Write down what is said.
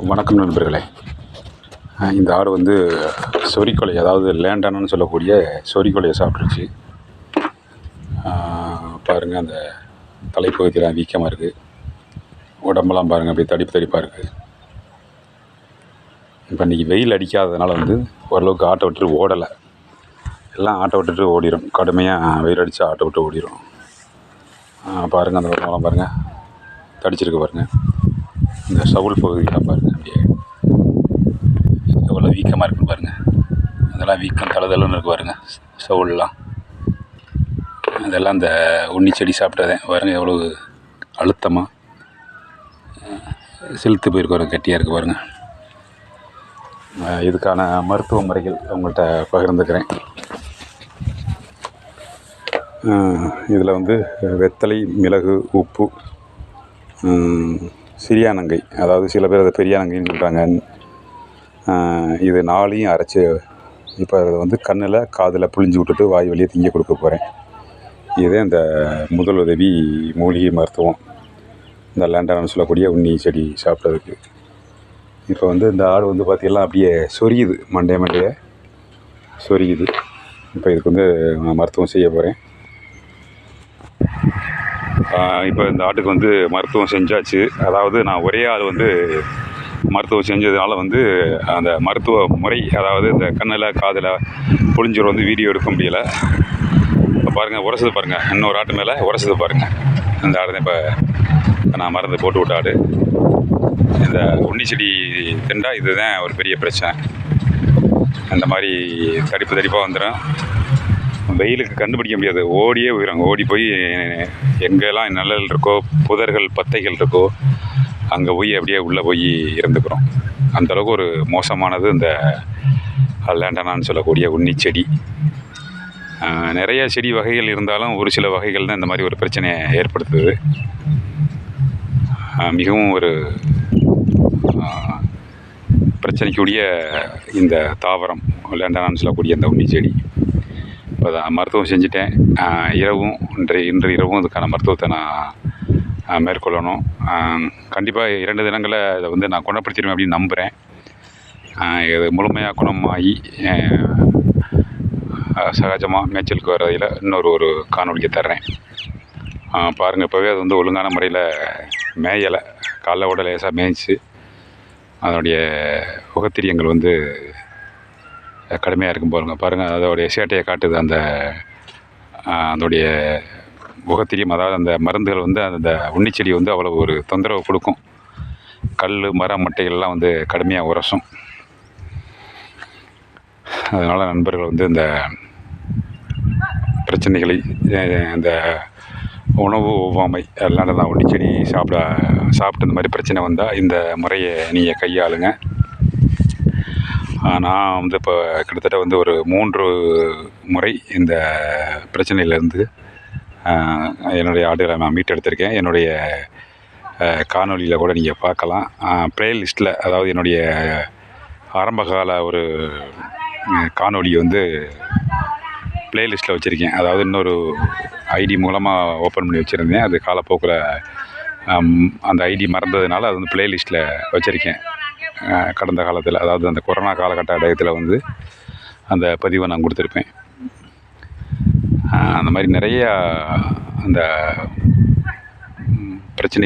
வணக்கம் நண்பர்களே. இந்த ஆடு வந்து சொறிக்கொலை அதாவது லேண்டானு சொல்லக்கூடிய சொறிக்கொலையை சாப்பிட்ருச்சு பாருங்கள் அந்த தலைப்பகுதியெலாம் வீக்கமாக இருக்குது உடம்பெல்லாம் பாருங்கள் அப்படியே தடிப்பு தடிப்பாக இருக்குது இப்போ இன்றைக்கி வெயில் அடிக்காததுனால வந்து ஓரளவுக்கு ஆட்டை விட்டுட்டு ஓடலை. எல்லாம் ஆட்டை விட்டுட்டு ஓடிடும் கடுமையாக வெயில் அடித்து ஆட்டை விட்டு ஓடிடும் பாருங்கள் அந்த உடம்பெல்லாம் பாருங்கள் தடிச்சிருக்கு பாருங்கள் இந்த சவுல் பகுதியெலாம் பாருங்கள் அப்படியே. எவ்வளோ வீக்கமாக இருக்குன்னு பாருங்கள் அதெல்லாம் வீக்கம் தளதளன்னு இருக்கு பாருங்கள் சவுல்லாம். அதெல்லாம் இந்த உண்ணி செடி சாப்பிட்டதே. பாருங்கள் எவ்வளோ அழுத்தமாக செலுத்து போயிருக்கு பாருங்கள் கட்டியாக இருக்குது பாருங்கள் இதுக்கான மருத்துவ முறைகள் அவங்கள்ட்ட பகிர்ந்துக்கிறேன். இதில் வந்து வெத்தலை மிளகு உப்பு சிறியானங்கை. அதாவது சில பேர் அதை பெரியானங்கைன்னு சொல்கிறாங்க இது நாளையும் அரைச்சி இப்போ அதை வந்து கண்ணில் காதில் புழிஞ்சு விட்டுட்டு வாய் வழியை திங்க கொடுக்க போகிறேன் இதே இந்த முதல் உதவி மூலிகை மருத்துவம். இந்த லேண்டான சொல்லக்கூடிய உண்ணி செடி சாப்பிட்டதுக்கு இப்போ வந்து இந்த ஆடு வந்து பார்த்திங்கன்னா அப்படியே சொரியுது. மண்டைய மண்டைய சொரியுது. இப்போ இதுக்கு வந்து நான் மருத்துவம் செய்ய போகிறேன் இப்போ இந்த ஆட்டுக்கு வந்து மருத்துவம் செஞ்சாச்சு. அதாவது நான் ஒரே ஆள் வந்து மருத்துவம் செஞ்சதுனால வந்து அந்த மருத்துவ முறை அதாவது இந்த கண்ணில் காதில் புளிஞ்சூர் வந்து வீடியோ எடுக்க முடியல. இப்போ பாருங்கள் உரசது பாருங்கள் இன்னொரு ஆட்டு மேலே உரசது பாருங்கள் இந்த ஆடு தான் இப்போ நான் மருந்து போட்டு விட்ட ஆடு. இந்த உண்ணி செடி திண்டா இதுதான் ஒரு பெரிய பிரச்சனை. அந்த மாதிரி தடிப்பு தடிப்பாக வந்துடும் வெயிலுக்கு கண்டுபிடிக்க முடியாது. ஓடியே போயிடும் ஓடி போய் எங்கெல்லாம் நிழல் இருக்கோ புதர்கள் பத்தைகள் இருக்கோ அங்கே போய் அப்படியே உள்ளே போய் இருந்துக்கிறோம். அந்தளவுக்கு ஒரு மோசமானது இந்த லேண்டனான்னு சொல்லக்கூடிய உன்னி செடி. நிறைய செடி வகைகள் இருந்தாலும் ஒரு சில வகைகள் தான் இந்த மாதிரி ஒரு பிரச்சனையை ஏற்படுத்துது. மிகவும் ஒரு பிரச்சனைக்குரிய இந்த தாவரம் லேண்டனான்னு சொல்லக்கூடிய இந்த உன்னி செடி. இப்போ தான் மருத்துவம் செஞ்சுட்டேன். இரவும் இன்று இன்று இரவும் அதுக்கான மருத்துவத்தை நான் மேற்கொள்ளணும். கண்டிப்பாக இரண்டு தினங்களில் இதை வந்து நான் குணப்படுத்திடுவேன் அப்படின்னு நம்புகிறேன் இது முழுமையாக குணமாகி சகஜமாக மேய்ச்சலுக்கு வரையில் இன்னொரு ஒரு காணொலியை தர்றேன். பாருங்கள் இப்போவே அது வந்து ஒழுங்கான முறையில் மேயலை. காலைல விட லேசாக மேய்ச்சி அதனுடைய உகத்திரியங்கள் வந்து கடுமையாக இருக்கும் பாருங்கள் பாருங்கள் அதோடைய சேட்டையை காட்டுது அந்த அதோடைய முகத்திரியும் அதாவது அந்த மருந்துகள் வந்து அந்த உன்னிச்செடி வந்து அவ்வளோ ஒரு தொந்தரவு கொடுக்கும். கல் மரம் மட்டைகள்லாம் வந்து கடுமையாக உரசும். அதனால் நண்பர்கள் வந்து இந்த பிரச்சனைகளை இந்த உணவு ஒவ்வாமை அதனால தான் உன்னிச்செடி சாப்பிட சாப்பிட்டு இந்த மாதிரி பிரச்சனை வந்தால் இந்த முறையை நீங்கள் கையாளுங்க. நான் வந்து இப்போ கிட்டத்தட்ட வந்து ஒரு மூன்று முறை இந்த பிரச்சனையிலேருந்து என்னுடைய ஆடுகளை நான் மீட்டெடுத்திருக்கேன். என்னுடைய காணொலியில் கூட நீங்கள் பார்க்கலாம். ப்ளேலிஸ்ட்டில் அதாவது என்னுடைய ஆரம்பகால ஒரு காணொலி வந்து ப்ளேலிஸ்ட்டில் வச்சுருக்கேன். அதாவது இன்னொரு ஐடி மூலமாக ஓப்பன் பண்ணி வச்சுருந்தேன். அது காலப்போக்கில் அந்த ஐடி மறந்ததுனால அது வந்து ப்ளேலிஸ்ட்டில் வச்சுருக்கேன். கடந்த காலத்தில் அதாவது அந்த கொரோனா காலகட்டத்தில் வந்து அந்த பதிவை நான் கொடுத்துருப்பேன். அந்த மாதிரி நிறையா அந்த பிரச்சனை